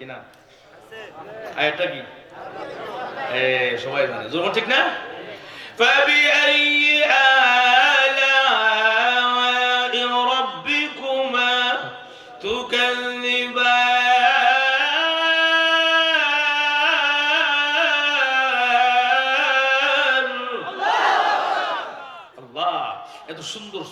কি না আয়াতটা কি এ সবাই জানে জোর ঠিক না فبأي آلاء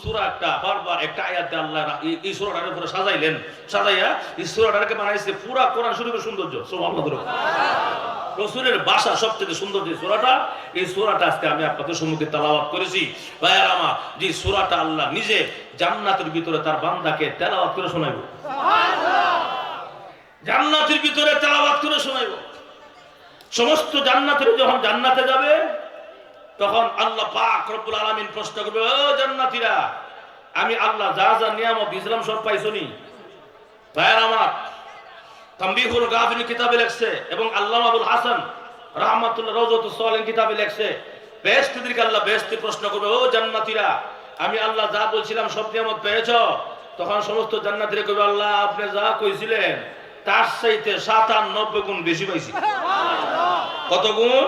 সূরা একটা বারবার একটা আয়াতে আল্লাহ এই- সূরাটার উপরে সাজাইলেন। সাজাইয়া এই সূরাটাকে বানাইছে পুরা কোরআন শরীফের সৌন্দর্য। সুবহানাল্লাহ রসুলের ভাষা সবচেয়ে সুন্দর যে সূরাটা এই সূরাটা আজকে আমি আপনাদের সম্মুখে তেলাওয়াত করেছি। ভাইয়ার আমার যে সূরাটা আল্লাহ নিজে জান্নাতের ভিতরে তার বান্দাকে তেলাওয়াত করে শোনাইব। জান্নাতের ভিতরে তেলাওয়াত করে শোনাইব। সমস্ত জান্নাতের যখন জান্নাতে যাবে তখন আল্লাহ পাক রব্বুল আলামিন প্রশ্ন করবে ও জান্নাতীরা আমি আল্লাহ যা যা নিয়ামত ইসলাম সব পাইছনি? ভাইয়ার আমার তাম্বিহুল গাফিল কিতাবে লেখছে এবং আল্লামা আবুল হাসান রাহমাতুল্লাহ রওজাতুস সালিহিন কিতাবে লেখছে। বেহেশতীদেরকে আল্লাহ বেহেশতি প্রশ্ন করবে ও জান্নাতীরা আমি আল্লাহ যা বলছিলাম সব নিয়ামত পেয়েছ? তখন সমস্ত জান্নাতীরা কইবে আল্লাহ আপনি যা কইছিলেন তার চাইতে সাতানব্বই গুণ বেশি পাইছি। কত গুণ?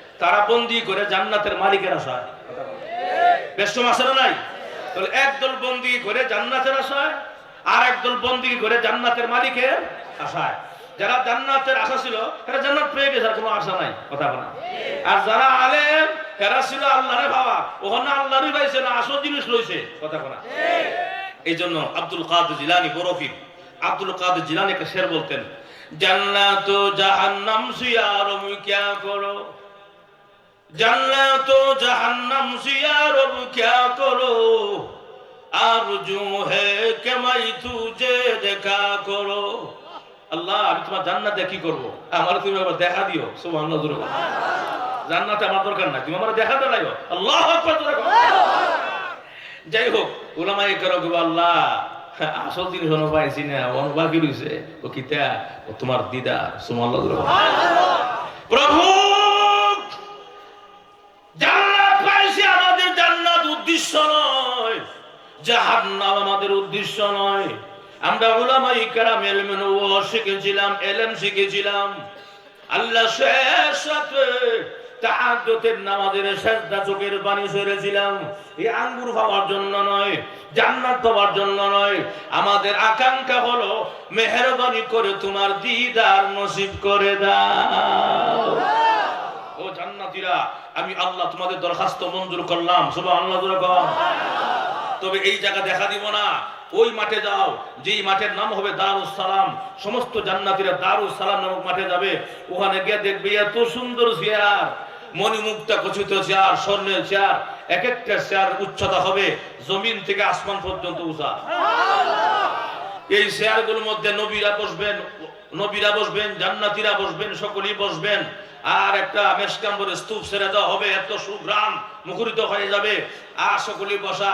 তারা বন্দি করে জান্নাতের মালিকের আশায় বেশম আছে না নাই? তাহলে একদল বন্দি করে জান্নাতের আশায়, আর একদল বন্দি করে জান্নাতের মালিকের আশায়। যারা জান্নাতের আশা ছিল, তারা জান্নাত পেয়ে গেছে কোনো আশা নাই। কথা বলা আর যারা আলেম এরা ছিল আল্লাহরে ভাবা। ওখানে আল্লাহরই পাইছে না, আসল জিনিস রয়েছে। কথা বলা এই জন্য আব্দুল কাদের জিলানি বরফির, আব্দুল কাদের জিলানি একটা শের বলতেন, জান্নাত জাহান্নাম সিয়ারম ক্যা করো? জান্নাত ও জাহান্নাম সিয়ারম ক্যা করো? আরজু হে কে তুজে দেখা করো। আল্লাহ আমি তোমার জান্নাতে কি করব? আমার তুমি আবার দেখা দিও সুবহানাল্লাহ জান্নাতে আমার দরকার নাই তুমি আমার দেখা দিলাইও আল্লাহু আকবার জোরে বলো। যাই হোক ওলামাই করো গো আল্লাহ আসল জিনিস না কিতা ও তোমার দিদার সুবহানাল্লাহ। প্রভু! আমাদের উদ্দেশ্য নয়। আমরা উলামাই কেরাম এলমেন ও শিখেছিলাম, এলেম শিখেছিলাম। আল্লাহ শেষ সাথে নামাজের চোখের পানি এই আঙ্গুর জন্য নয়, জান্নাত জন্য নয়। আমাদের আকাঙ্ক্ষা হলো, মেহেরবানি করে তোমার দিদার নসিব করে দাও। ও জান্নাতীরা, আমি আল্লাহ তোমাদের দরখাস্ত মঞ্জুর করলাম। সুবহানাল্লাহ কও। তবে এই জায়গা দেখা দিব না। ওই মাঠে যাও যেই মাঠের নাম হবে দারুস সালাম সমস্ত জান্নাতীরা দারুস সালাম নামক মাঠে যাবে। ওখানে গিয়ে দেখবে এত সুন্দর চেয়ার। মণিমুক্তা খচিত চেয়ার স্বর্ণের চেয়ার। এক একটা চেয়ার উচ্চতা হবে জমিন থেকে আসমান পর্যন্ত উঁচা। এই চেয়ারগুলোর মধ্যে নবীরা বসবেন নবীরা বসবেন জান্নাতীরা বসবেন সকলেই বসবেন। আর একটা মেসকাম্বরের স্তূপ ছেড়ে দেওয়া হবে এত সুগ্রাম মুখরিত হয়ে যাবে। আর সকলেই বসা।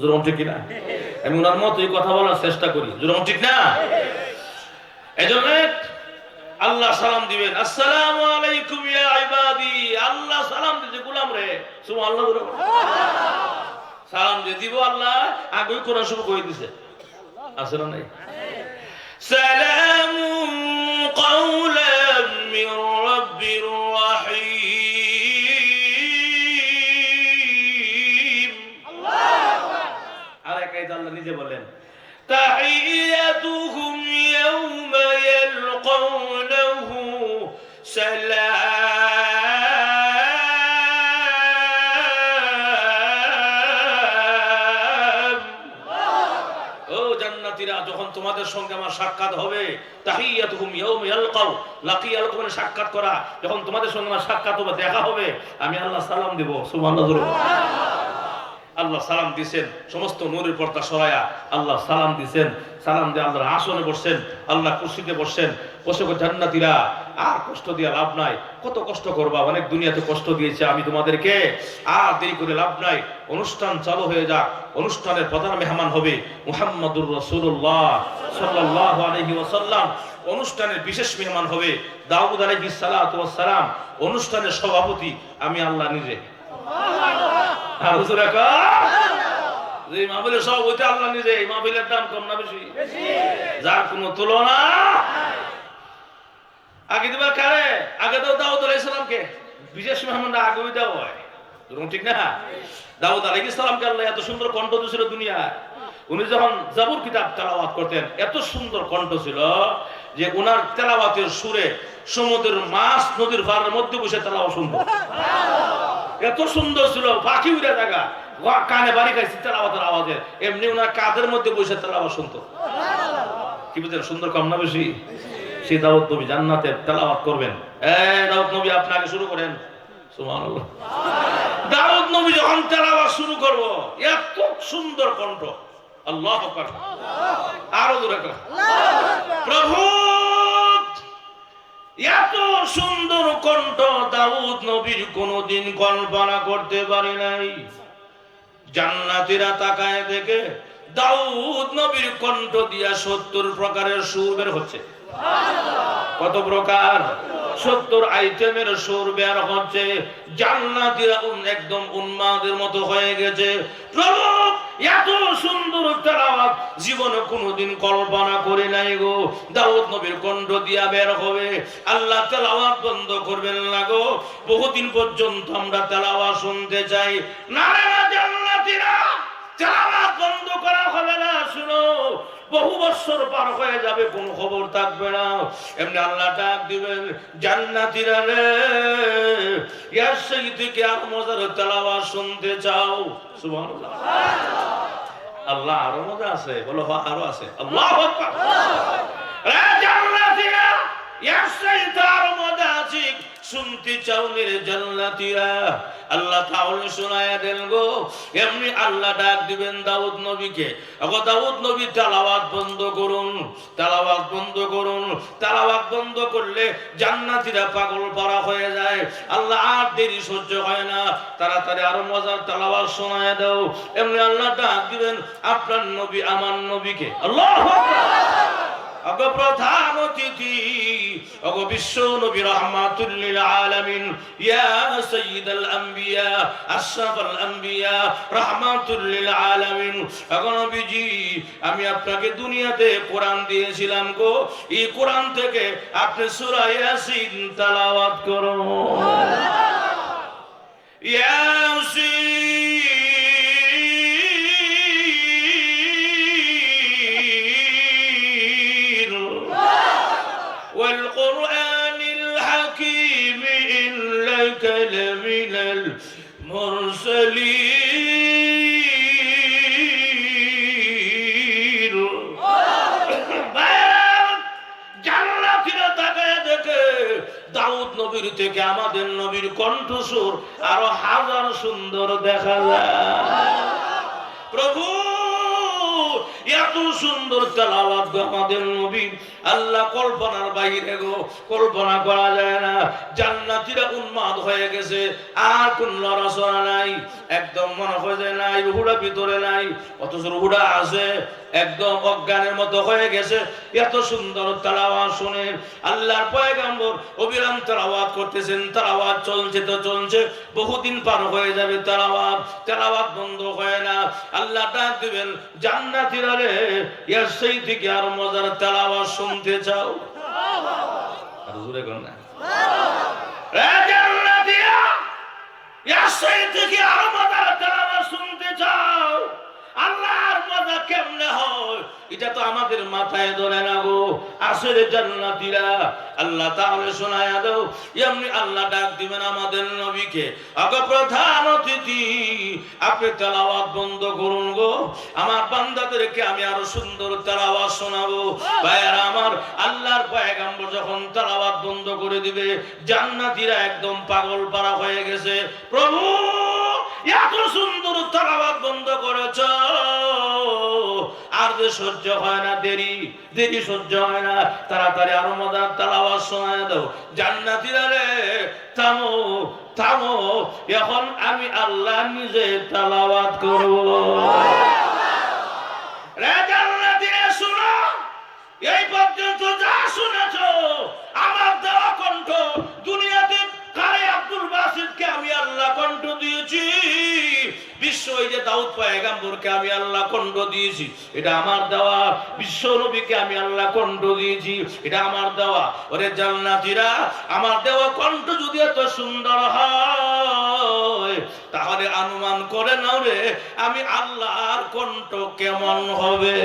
জোরম ঠিক কিনা আমি ওনার মতোই কথা বলার চেষ্টা করি জোরম ঠিক না এজন্য আল্লাহ সালাম দিবেন আসসালামু আলাইকুম ইয়া ইবাদি আল্লাহ সালাম দিতে গোলাম রে সুবহানাল্লাহ জোরে বলো। সালাম দিয়ে দিব আল্লাহ আগে কোরআন শুরু করে দিছে আছে না নাই سلام قولا নিজে বলেন যখন তোমাদের সঙ্গে আমার সাক্ষাৎ হবে, তাহিয়াতুহুম ইয়াউম ইয়ালকাউ লাকিয়াল মানে সাক্ষাৎ করা, যখন তোমাদের সঙ্গে আমার সাক্ষাৎ হবে, দেখা হবে, আমি আল্লাহ সালাম দেব, সুবহানাল্লাহ আল্লাহ সালাম দিছেন, সমস্ত নূরের পর্দা সরায়া আল্লাহ সালাম দিছেন। সালাম দিয়ে আল্লাহর আসনে বসছেন আল্লাহ কুর্সিতে বসছেন। বসে জান্নাতীরা, আর কষ্ট দিয়া লাভ নাই। কত কষ্ট করবা, অনেক দুনিয়াতে কষ্ট দিয়েছে আমি তোমাদেরকে। আর দেরি করে লাভ নাই। অনুষ্ঠান চালু হয়ে যাক, অনুষ্ঠানের প্রধান মেহমান হবে মুহাম্মাদুর রাসূলুল্লাহ সাল্লাল্লাহু আলাইহি ওয়াসাল্লাম। অনুষ্ঠানের বিশেষ মেহমান হবে দাউদ ওয়াস সালাম। অনুষ্ঠানের সভাপতি আমি আল্লাহ নিজে। আর হুজুর একা যে মাহফিলের সভাপতি আল্লাহ নিজে এই মাহফিলের দাম কম না বেশি? যার কোনো তুলনা? আগে দিবা কারে? আগে দাও দাউদ আলাইহিস সালামকে বিশেষ মেহমানরা আগেই দেওয়া হয়। ঠিক না? দাউদ আলাইহিস সালামকে আল্লাহ এত সুন্দর কণ্ঠ দিয়েছিল দুনিয়ায়। উনি যখন জাবুর কিতাব তেলাওয়াত করতেন এত সুন্দর কণ্ঠ ছিল যে ওনার তেলাওয়াতের সুরে সমুদ্রের মাছ নদীর পাড়ের মধ্যে বসে তেলাওয়াত শুনতো। এত সুন্দর ছিল পাখি উড়ে থাকা। কানে বাড়ি খাইছে তেলাওয়াতের আওয়াজে। এমনি ওনার কাদের মধ্যে বসে তেলাওয়াত শুনতো। কি বুঝলেন সুন্দর কম না বেশি? সেই দাউদ নবী জান্নাতে তেলাওয়াত করবেন। এই দাউদ নবী আপনি আগে শুরু করেন। সুবহানাল্লাহ। দাউদ নবী যখন তেলাওয়াত শুরু করব এত সুন্দর কণ্ঠ। আল্লাহ আকবার। আরও দূরে প্রভু এত সুন্দর কণ্ঠ দাউদ নবীর কোনদিন কল্পনা করতে পারে নাই। জান্নাতিরা তাকায় দেখে দাউদ নবীর কণ্ঠ দিয়া সত্তর প্রকারের সুর বের হচ্ছে। কত প্রকার? সত্তর আইটেমের সুর বের হচ্ছে। জান্নাতীরা একদম উন্মাদের মতো হয়ে গেছে। প্রভু এত সুন্দর তেলাওয়াত জীবনে কোনোদিন কল্পনা করে নাই গো। দাউদ নবীর কণ্ঠ দিয়া বের হবে। আল্লাহ তেলাওয়াত বন্ধ করবেন না গো। বহুদিন পর্যন্ত আমরা তেলাওয়াত শুনতে চাই। না রে না তেলাওয়াত বন্ধ করা হবে না, শুনো। বহু বছর পার হয়ে যাবে, কোন খবর থাকবে না। এমনি আল্লাহ ডাক দিবেন, জান্নাতীরা রে ইয়ার সেই থেকে আর মজার তেলাওয়াত শুনতে চাও? সুবহানাল্লাহ। আল্লাহ আরও মজা আছে, বলো আরও আছে। আল্লাহ রে জান্নাতীরা শুনতে চাও রে জান্নাতীরা। আল্লাহ তাহলে শোনায়া দেন গো, এমনি আল্লাহ ডাক দিবেন দাউদ নবীকে। আগো দাউদ নবী, তালাওয়াত বন্ধ করুন, তালাওয়াত বন্ধ করুন। তালাওয়াত বন্ধ করলে জান্নাতীরা পাগল পারা হয়ে যায়। আল্লাহ আর দেরি সহ্য হয় না। তাড়াতাড়ি আরও মজার তালাওয়াত শোনায়া দাও। এমনি আল্লাহ ডাক দিবেন, আপনার নবী আমার নবীকে। আল্লাহ অগ প্রধান অতিথি অগ বিশ্ব নবী রহমাতুল্লিল আলামিন। ইয়া সাইয়্যিদাল আম্বিয়া আশরাফাল আম্বিয়া রহমাতুল্লিল আলামিন। অগ নবীজি আমি আপনাকে দুনিয়াতে কোরআন দিয়েছিলাম গো। এই কোরআন থেকে আপনি সূরা ইয়াসিন তেলাওয়াত করুন। ইয়াসিন দাউদ নবীর থেকে আমাদের নবীর কণ্ঠস্বর আরও হাজার সুন্দর দেখা যায়। প্রভু, এত সুন্দর তেলাওয়াত আমাদের নবী। আল্লাহ কল্পনার বাইরে গো, কল্পনা করা যায় না। জান্নাতীরা উন্মাদ হয়ে গেছে, আর কোন লড়াচড়া নাই। একদম মনে হয় যে নাই রুহুটা ভিতরে নাই। অথচ রুহুটা আছে একদম অজ্ঞানের মতো হয়ে গেছে। এত সুন্দর তেলাওয়াত শুনে আল্লাহর পয়গাম্বর অবিরাম তেলাওয়াত করতেছেন। তেলাওয়াত চলছে তো চলছে। বহুদিন পার হয়ে যাবে তেলাওয়াত। তেলাওয়াত বন্ধ হয় না। আল্লাহ ডাক দিবেন জান্নাতীরা রে এর সেই থেকে আর মজার তেলাওয়াত শুনতে চাও? আর জোরে কর না। এ জান্নাতীরা এর সেই থেকে আর মজার আল্লাহর মজা কেমনে হয়? এটা তো আমাদের মাথায় ধরে না গো আল্লাহ তাহলে দাও, এমনি আল্লাহ ডাক দিবেন আমাদের নবীকে। প্রধান অতিথি, আপনি তেলাওয়াত বন্ধ করুন গো। আমার বান্দাদেরকে আমি আরও সুন্দর তেলাওয়াত শোনাবো। ভাইয়ারা, আমার আল্লাহর পয়গাম্বর যখন তেলাওয়াত বন্ধ করে দিবে, জান্নাতীরা একদম পাগল পারা হয়ে গেছে। প্রভু, এত সুন্দর তেলাওয়াত বন্ধ আর সহ্য হয় না, দেরি দেরি সহ্য হয় না। তাড়াতাড়ি আরও মজার তেলাওয়াত শোনায় দাও। জান্নাতীরা রে থামো থামো। এখন আমি আল্লাহ নিজে তেলাওয়াত করব। এই পর্যন্ত যা শুনেছ, আমার দেওয়া কণ্ঠ দুনিয়াতে কারে আব্দুল বাসিদকে আমি আল্লাহ কণ্ঠ দিয়েছি। বিশ্ব যে দাউদ আমি আল্লাহ কণ্ঠ দিয়েছি, এটা আমার দেওয়া। বিশ্ব নবীকে আমি আল্লাহ দিয়েছি, এটা আমার দেওয়া। ওরে আমার দেওয়া যদি এত সুন্দর হয়, তাহলে অনুমান করে নাও রে, আমি আল্লাহর কণ্ঠ কেমন হবে?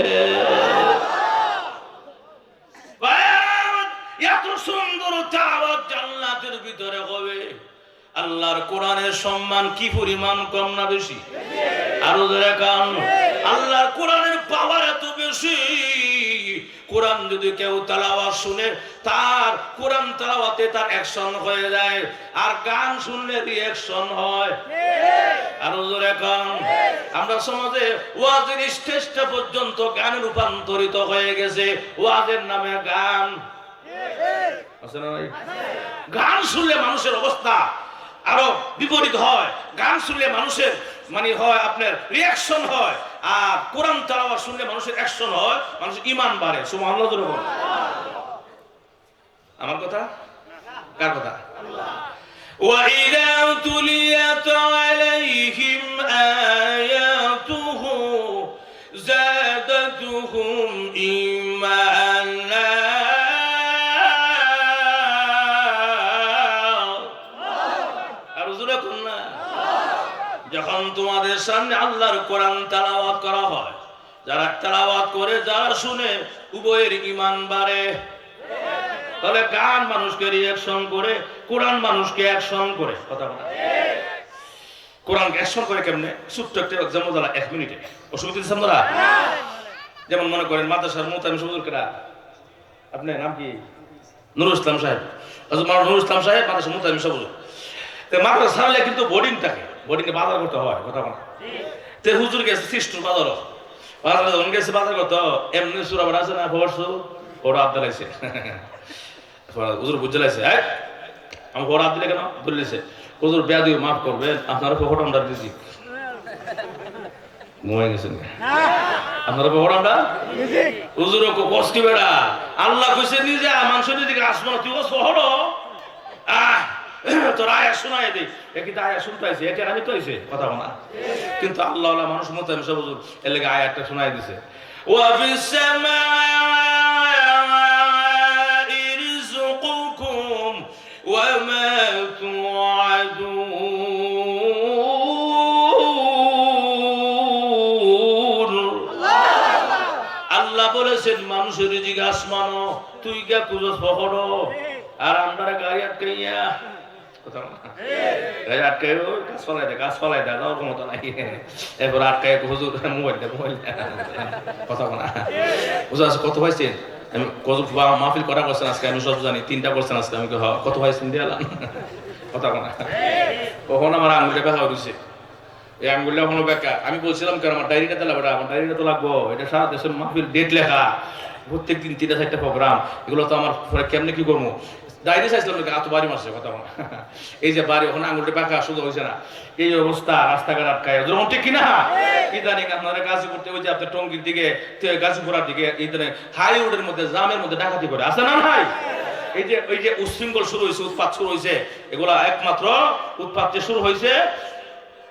এত সুন্দর তাওয়াত জান্নাতের ভিতরে হবে। আল্লাহর কোরআনের সম্মান কি পরিমাণ কম না বেশি? আরও কান। আল্লাহর কোরআনের পাওয়ার এত বেশি। কোরআন যদি কেউ তালাওয়াত শুনে তার কোরআন তালাওয়াতে তার অ্যাকশন হয়ে যায়। আর গান শুনলে রিঅ্যাকশন হয় আরও জোরে কান। আমরা সমাজে ওয়াজের স্টেজটা পর্যন্ত গানে রূপান্তরিত হয়ে গেছে। ওয়াজের নামে গান? গান শুনলে মানুষের অবস্থা আরো বিপরীত হয় গান শুনলে মানুষের মানে হয় আপনার রিয়াকশন হয় আর কোরআন তালাওয়াত শুনলে মানুষের অ্যাকশন হয় মানুষের ইমান বাড়ে সুবহানাল্লাহ জোরে বলো। আমার কথা কার কথা وإذا تليت عليهم آياته زادتهم إيمانا তোমাদের সামনে আল্লাহর কোরআন তেলাওয়াত করা হয়। যারা তালাওয়াত করে, যারা শুনে, উভয়ের ইমান বাড়ে। তাহলে গান মানুষকে রিয়াকশন করে, কোরআন মানুষকে অ্যাকশন করে। কথা বলা কোরআন অ্যাকশন করে কেমনে? ছোট্ট একটা দাঁড়া এক মিনিটে। অসুবিধা দিচ্ছেন যেমন মনে করেন, মাদ্রাসার মোতামি সবুজুর কেরা? আপনার নাম কি? নুরুল ইসলাম সাহেব। নুরুল ইসলাম সাহেব মাদ্রাসা মোতামি সবুজুর তো মাদ্রাসা ছাড়লে কিন্তু বোর্ডিং থাকে। বোর্ডিংয়ে বাজার করতে হয়, কথা বলা তে হুজুর গেছে, সিস্টুর বাজারও। বাজারে যখন গেছে বাজার করতে এমনি সুর আবার আছে না পড়ছো ওরা আবদা লাগছে হুজুর বুঝতে লাগছে হ্যাঁ আমি ওরা আবদিলে কেন? ধরলেছে হুজুর বেয়া দিয়ে মাফ করবেন, আপনারা পকট আমরা দিয়েছি ঘুমাই গেছেন আপনারা পকট আমরা হুজুর কষ্ট বেড়া। আল্লাহ কইছে নিজে মানুষ দিকে আসব না তুই ও শহর আহ! তোর আয়া শোনায় দে এ কিন্তু আয়া শুনতে আইছে এটা আমি তো আইছে কথা বলা কিন্তু আল্লাহ আল্লাহ মানুষ মতো আমি সব হুজুর এর লেগে আয়াতটা শোনাই দিছে وفي السماء رزقكم وما توعدون আল্লাহ বলেছেন মানুষের রিজিক আসমানো তুই গা কুজস পকড়ো আর আমরা গাড়ি আটকাইয়া পাইছেন আমি কত মাহফিল কটা করছেন আজকে আমি সব জানি তিনটা করছেন আজকে আমি "হ্যাঁ, কত পাইছেন দিয়ে কথা আমি বলছিলাম কেন আমার তো লাগবে তো লাগবো। এটা সারা দেশের মাহফিল ডেট লেখা। প্রত্যেক দিন তিনটা চারটা প্রোগ্রাম এগুলো তো আমার কেমনে কি করব ডায়েরি চাইছিলাম নাকি এত বাড়ি মারছে, কথা বলা। এই যে বাড়ি ওখানে আঙুলটা পাকা শুধু হয়েছে না। এই অবস্থা, রাস্তাঘাট আটকায়। যেমন ঠিক কিনা? ইদানিং আপনারা গাজীপুরতে ওই যে আপনার টঙ্গির দিকে গাজীপুরার দিকে ইদানিং হাই রোডের মধ্যে, জামের মধ্যে ডাকাতি করে। আছে না ভাই এই যে, ওই যে উশৃঙ্খল শুরু হয়েছে, উৎপাত শুরু হয়েছে, এগুলা একমাত্র উৎপাত যে শুরু হয়েছে,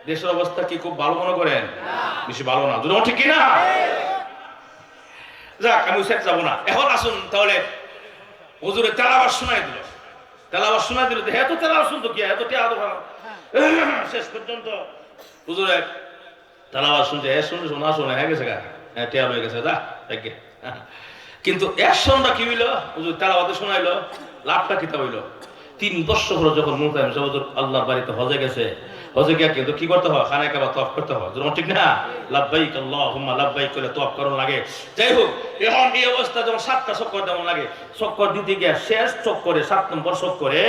দেশের অবস্থা কি খুব ভালো মনে করেন? বেশি ভালো না। দুটো ঠিক কিনা? যাক, আমি সেট যাব না। এখন আসুন, তাহলে হুজুরে তেলাবার শোনাই দিল। তেলাবার শোনাই দিল এত তেলাবার শুনতো কি? এত টেয়া দোকান শেষ পর্যন্ত হুজুরে তেলাবার শুনছে হ্যাঁ শুনছে শোনা শোনা হ্যাঁ গেছে গা। হ্যাঁ টেয়া হয়ে গেছে দা দেখে কিন্তু এক সন্ধ্যা কি হইল? হুজুর তেলাবাতে শোনাইলো লাভটা কিতা হইল। তিন বছর হলো যখন সাহেব হুজুর আল্লাহর বাড়িতে হজে গেছে। হজে গিয়ে কিন্তু কি করতে হয়? খানায় কাবা তফ করতে হয়। যেমন ঠিক না? লাভবাইক আল্লাহুম্মা লাভবাইক করে তফ করন লাগে। যাই হোক, এখন এই অবস্থা যখন সাতটা চক্কর যেমন লাগে, চক্কর দিতে গিয়ে শেষ চক্করে, সাত নম্বর চক্করে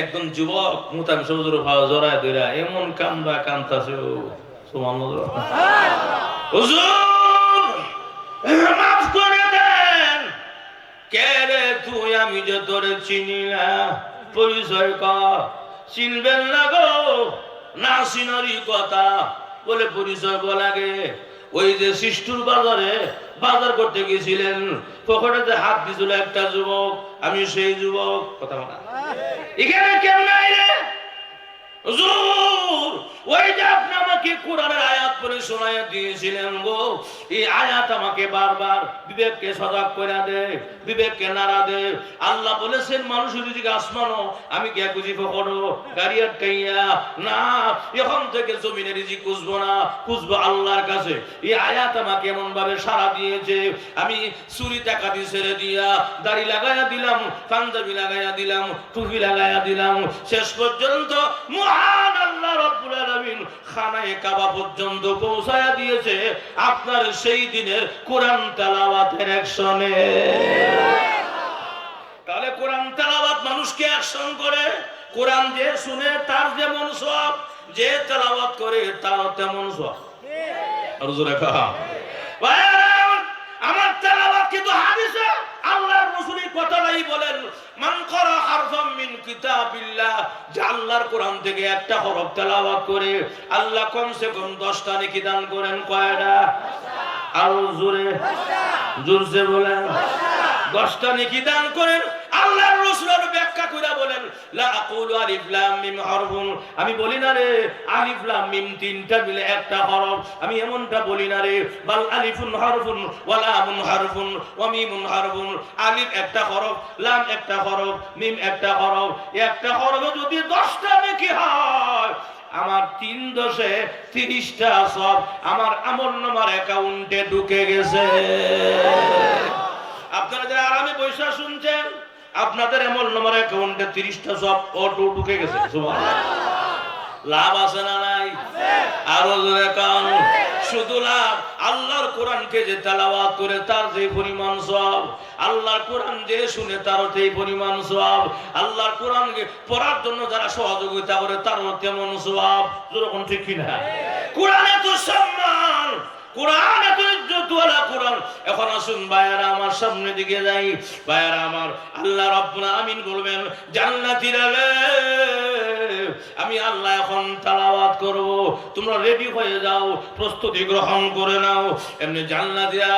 একজন যুবক মুতাম সবুজুর ভাও জড়ায় দইরা এমন কান্দা কান্তাছে ও, সুবহানাল্লাহ। হুজুর, মাফ করে দেন। কে রে তুই আমি যে তোরে চিনি না পরিচয় কর। চিনবেন না গো, না চিনারি কথা। বলে পরিচয় বলাগে ওই যে শিষ্টুর বাজারে, বাজার করতে গেছিলেন, পকেটে হাত দিছিল একটা যুবক, আমি সেই যুবক। কথা বলা। এখানে কেমন রে। হুজুর! ওই যে আপনি আমাকে কোরআনের আয়াত শোনায় দিয়েছিলেন গো, এই আয়াত আমাকে বারবার বিবেককে সজাগ করে বিবেককে নাড়া আল্লাহ বলেছেন, মানুষের দিকে আসমানো আমি কে না, এখন থেকে রিজি না আল্লাহর কাছে। এই আয়াত আমাকে এমন ভাবে সারা দিয়েছে, আমি চুরি টাকাতি ছেড়ে দিয়া দাড়ি লাগাইয়া দিলাম, পাঞ্জাবি লাগাইয়া দিলাম, টুপি লাগাইয়া দিলাম। শেষ পর্যন্ত মহান আল্লাহ রব্বুল খানায়ে কাবা পর্যন্ত পৌঁছায়া দিয়েছে আপনার সেই দিনের কোরআন তেলাওয়াতের অ্যাকশনে তাহলে কোরআন তেলাওয়াত মানুষকে অ্যাকশন করে, কোরআন যে শুনে তার যেমন সব যে তেলাওয়াত করে তার তেমন সব আমার তেলাওয়াত কিন্তু হাদিসে আল্লাহর রাসূলের কথাটাই বলেন, মান করা হারফাম মিন কিতাবিল্লাহ আল্লাহর কোরআন থেকে একটা হরফ তেলাওয়াত করে, আল্লাহ কমসে কম 10টা নেকি দান করেন, কয়টা? আর জোরে, জোরসে বলেন। দশটা নেকি দান করেন আল্লাহর রাসূলের ব্যাখ্যা কইরা বলেন লা আমি বলি না রে, আলিফ লাম মিম তিনটা মিলে একটা হরফ। আমি এমনটা বলি না রে, বাল আলিফুন হরফুন ওয়া লামুন হরফুন ওয়া মিমুন হরফুন। আলিফ একটা হরফ, লাম একটা হরফ, মিম একটা হরফ। একটা হরফে যদি দশটা নেকি হয়, আমার তিন দশে তিরিশটা সব আমার আমল নামার অ্যাকাউন্টে ঢুকে গেছে। আপনারা যারা আরামে পয়সা শুনছেন আপনাদের এমন নম্বর অ্যাকাউন্টে তিরিশটা সব অটো ঢুকে গেছে লাভ আছে না নাই? আরও শুধু লাভ। আল্লাহর কোরআনকে যে তেলাওয়াত করে তার যে পরিমাণ সব, আল্লাহর কোরআন যে শুনে তারও সেই পরিমাণ সব, আল্লাহর কোরআনকে পড়ার জন্য যারা সহযোগিতা করে তারও তেমন সব। যেরকম ঠিক কিনা? কোরআনে তো সম্মান, কোরআন এত এখন আসুন বায়ারা আমার সামনে দিকে যাই। বায়ারা আমার আল্লাহ রব্বুল আমিন বলবেন জান্নাতিরা আমি আল্লাহ এখন তালাওয়াত করব। তোমরা রেডি হয়ে যাও প্রস্তুতি গ্রহণ করে নাও। এমনি জান্নাতীরা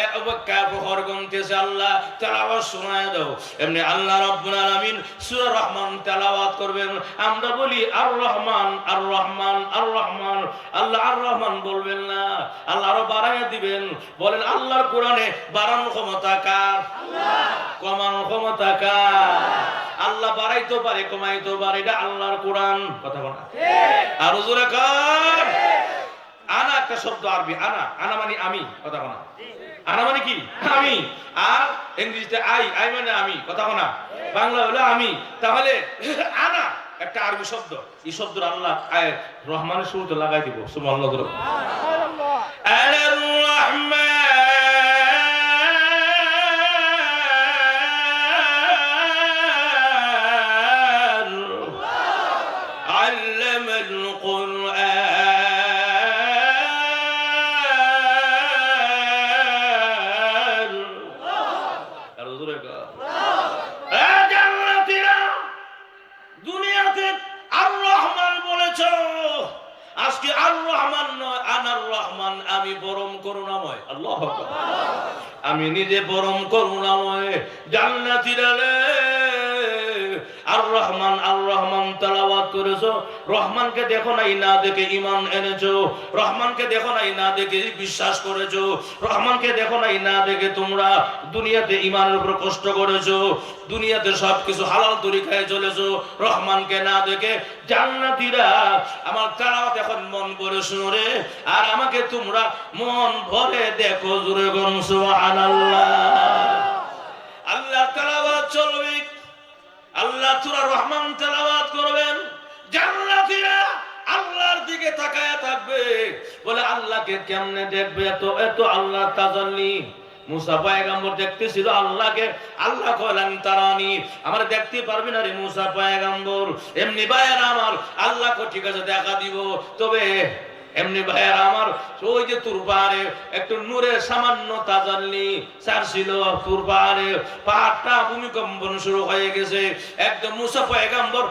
এ অপেক্ষা প্রহর গমতেছে আল্লাহ তালাওয়াত শোনায় দাও। এমনি আল্লাহ রাব্বুল আলামিন সূরা রহমান তেলাওয়াত করবেন। আমরা বলি আর রহমান আর রহমান আর রহমান। আল্লাহ আর রহমান বলবেন না। আল্লাহ আরও বাড়াইয়া দিবেন। বলেন আল্লাহর কোরআনে বাড়ানোর ক্ষমতা কার? কমানোর ক্ষমতা কার? আল্লাহ বাড়াইতে পারে কমাইতে পারে এটা আল্লাহর কোরআন। কথা বলা আর হুজুর কর। আনা একটা শব্দ আরবি আনা। আনা মানে আমি কথা বলা আনা মানে কি? আমি। আর ইংরেজিতে আই আই মানে আমি কথা বলা বাংলা হলো আমি। তাহলে আনা একটা আরবি শব্দ। এই শব্দ আল্লাহ রহমানের শুরুতে লাগাই দিব। সুবহানাল্লাহ। আল্লাহ আমি পরম করুণাময়। আল্লাহ আমি নিজে পরম করুণাময়। জান্নাতীরা আর রহমান আর রহমান তেলাওয়াত করেছ। রহমানকে দেখো নাই, না দেখে ইমান এনেছো। রহমানকে দেখো নাই, না দেখে বিশ্বাস করেছ। রহমানকে দেখো নাই, না দেখে তোমরা দুনিয়াতে ইমানের উপর কষ্ট করেছ। দুনিয়াতে সবকিছু হালাল তরিকায় চলেছো। রহমানকে না দেখে জান্নাতীরা আমার তেলাওয়াত এখন মন করে শুনো রে। আর আমাকে তোমরা মন ভরে দেখো, জোরে গন সুবহানাল্লাহ। আল্লাহ রহমান করবেন। আল্লাহর দিকে তাকায় থাকবে। বলে, আল্লাহকে কেমনে দেখবে? এত এত আল্লাহ তাজাল্লি। মুসা পয়গাম্বর দেখতেছিল আল্লাহকে। আল্লাহ কইলেন তারানি। আমার দেখতে পারবি না রে মুসা পয়গাম্বর। এমনি ভাইয়ার আমার, আল্লাহকে ঠিক আছে দেখা দিব। তবে এমনি ভাইয়ার আমার, ওই যে তোর পাহাড়ে একটু নূরের সামান্য তাজাল্লি চার ছিল তোর পাহাড়ে পাহাড়টা ভূমিকম্পন শুরু হয়ে গেছে। একদম মুসাফা পয়গাম্বর